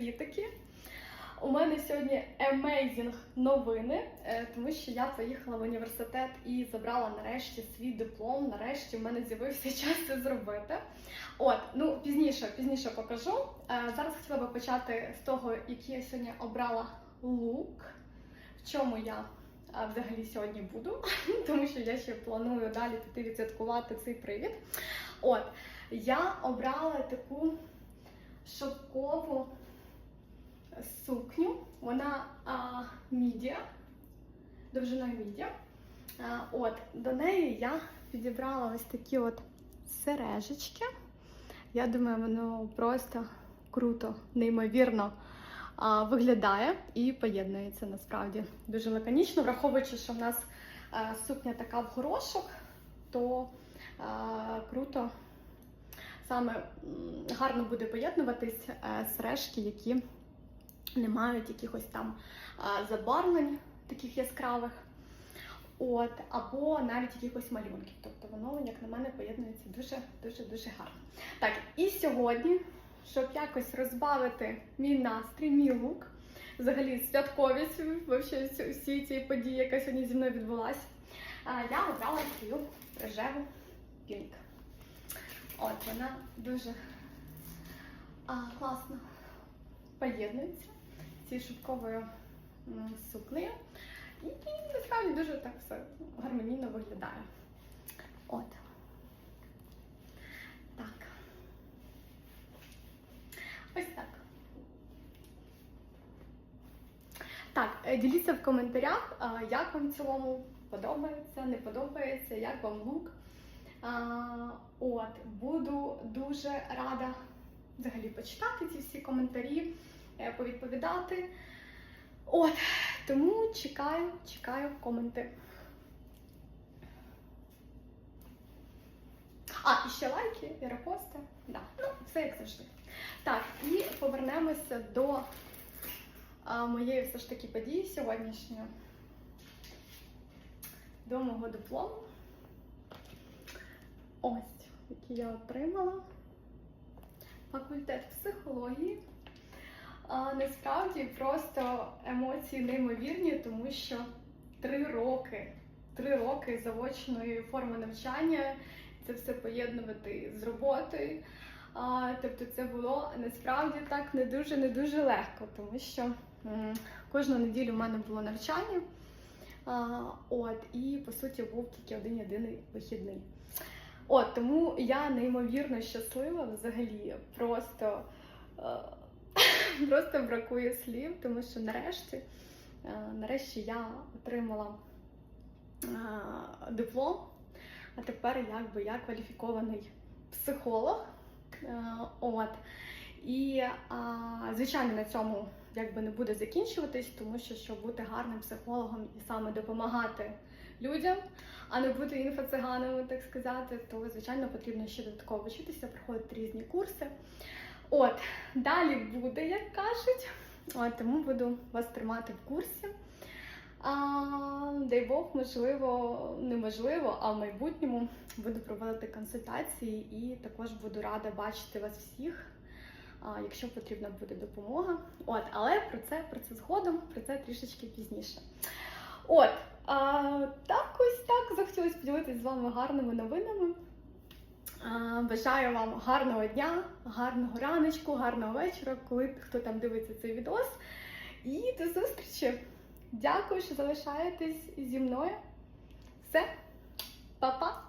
привітики! У мене сьогодні amazing новини, е, тому що я поїхала в університет і забрала нарешті свій диплом. Нарешті в мене з'явився час це зробити. От, ну пізніше, пізніше покажу. Е, зараз хотіла би почати з того, який я сьогодні обрала лук, в чому я. Е, взагалі сьогодні буду, тому що я ще планую далі піти відсвяткувати цей привід. От, я обрала таку шовкову сукню. Вона а, мідія, довжиною мідія. А, от, до неї я підібрала ось такі от сережечки. Я думаю, воно просто круто, неймовірно а, виглядає і поєднується насправді дуже лаконічно, враховуючи, що в нас а, сукня така в горошок, то а, круто саме гарно буде поєднуватись е, сережки, які не мають якихось там забарвлень таких яскравих. От, або навіть якихось малюнків. Тобто воно, як на мене, поєднується дуже-дуже дуже гарно. Так, і сьогодні, щоб якось розбавити мій настрій, мій лук, взагалі святковість вообще всі- цієї події, яка сьогодні зі мною відбулася, я обрала свою рожеву пінк. От вона дуже а, класно поєднується з цією шовковою м. І, насправді дуже так все гармонійно виглядає. От. Так. Ось так. Так, е, діліться в коментарях, як вам в цілому подобається, не подобається, як вам лук. От, буду дуже рада взагалі почитати ці всі коментарі, е, повідповідати. От, тому чекаю, чекаю коменти. А, і ще лайки, і репости. Да. Ну, все як завжди. Так, і повернемося до а, моєї все ж таки події сьогоднішньої. До мого диплому. Ось, який я отримала. Факультет психології. А, насправді просто емоції неймовірні, тому що три роки, три роки заочної форми навчання, це все поєднувати з роботою. А, тобто це було насправді так не дуже не дуже легко, тому що кожну неділю в мене було навчання. А, от, і по суті був тільки один єдиний вихідний. От тому я неймовірно щаслива взагалі. Просто, е, просто бракує слів, тому що нарешті, е, нарешті я отримала е, диплом, а тепер якби я кваліфікований психолог. Е, От. І звичайно на цьому якби не буде закінчуватись, тому що щоб бути гарним психологом і саме допомагати людям, а не бути інфоциганами, так сказати, то звичайно потрібно ще додатково вчитися, проходити різні курси. От, далі буде, як кажуть. От, тому буду вас тримати в курсі. А, дай Бог, можливо, неможливо, а в майбутньому буду проводити консультації і також буду рада бачити вас всіх, а, якщо потрібна буде допомога. От, але про це, про це згодом, про це трішечки пізніше. От, а, так ось так захотілося поділитися з вами гарними новинами. Бажаю вам гарного дня, гарного раночку, гарного вечора, коли хто там дивиться цей відос. І до зустрічі! Дякую, що залишаєтесь зі мною. Все, па-па!